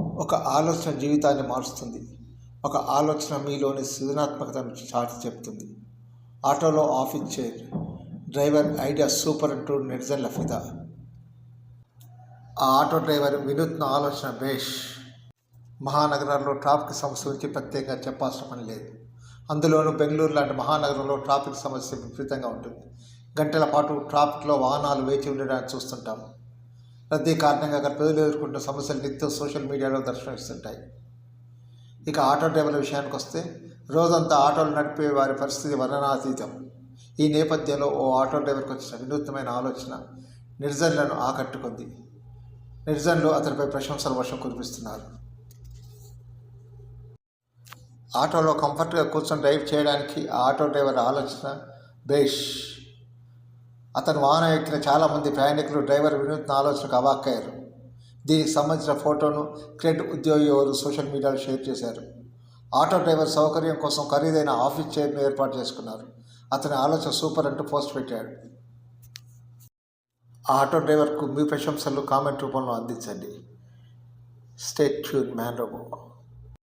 ఒక ఆలోచన జీవితాన్ని మారుస్తుంది. ఒక ఆలోచన మీలోని సృజనాత్మకతను చాటి చెప్తుంది. ఆటోలో office chair driver idea super అంటూ నిర్జన్ లఫిదా ఆ ఆటో డ్రైవర్ వినూత్న ఆలోచన బేష్. మహానగరాల్లో ట్రాఫిక్ సమస్య గురించి ప్రత్యేకంగా చెప్పాల్సిన పని లేదు. అందులోనూ బెంగళూరు లాంటి మహానగరంలో ట్రాఫిక్ సమస్య విపరీతంగా ఉంటుంది. గంటల పాటు ట్రాఫిక్లో వాహనాలు వేచి ఉండడానికి చూస్తుంటాం. రద్దీ కారణంగా అక్కడ ప్రజలు ఎదుర్కొంటున్న సమస్యలు నిత్యం సోషల్ మీడియాలో దర్శనమిస్తుంటాయి. ఇక ఆటో డ్రైవర్ల విషయానికి వస్తే రోజంతా ఆటోలు నడిపే వారి పరిస్థితి వర్ణనాతీతం. ఈ నేపథ్యంలో ఓ ఆటో డ్రైవర్కి వచ్చిన వినూత్నమైన ఆలోచన నిర్జన్లను ఆకట్టుకుంది. నిర్జన్లు అతనిపై ప్రశంసల వర్షం కురిపిస్తున్నారు. ఆటోలో కంఫర్ట్గా కూర్చొని డ్రైవ్ చేయడానికి ఆ ఆటో డ్రైవర్ ఆలోచన బేష్. అతను వాహనం ఎక్కిన చాలామంది ప్రయాణికులు డ్రైవర్ వినూత్న ఆలోచనకు అవాక్కయ్యారు. దీనికి సంబంధించిన ఫోటోను క్రెడ్ ఉద్యోగి ఎవరు సోషల్ మీడియాలో షేర్ చేశారు. ఆటో డ్రైవర్ సౌకర్యం కోసం ఖరీదైన ఆఫీస్ చైర్ను ఏర్పాటు చేసుకున్నారు. అతని ఆలోచన సూపర్ అంటూ పోస్ట్ పెట్టాడు. ఆ ఆటో డ్రైవర్కు మీ ప్రశంసలు కామెంట్ రూపంలో అందించండి. State tune man robot.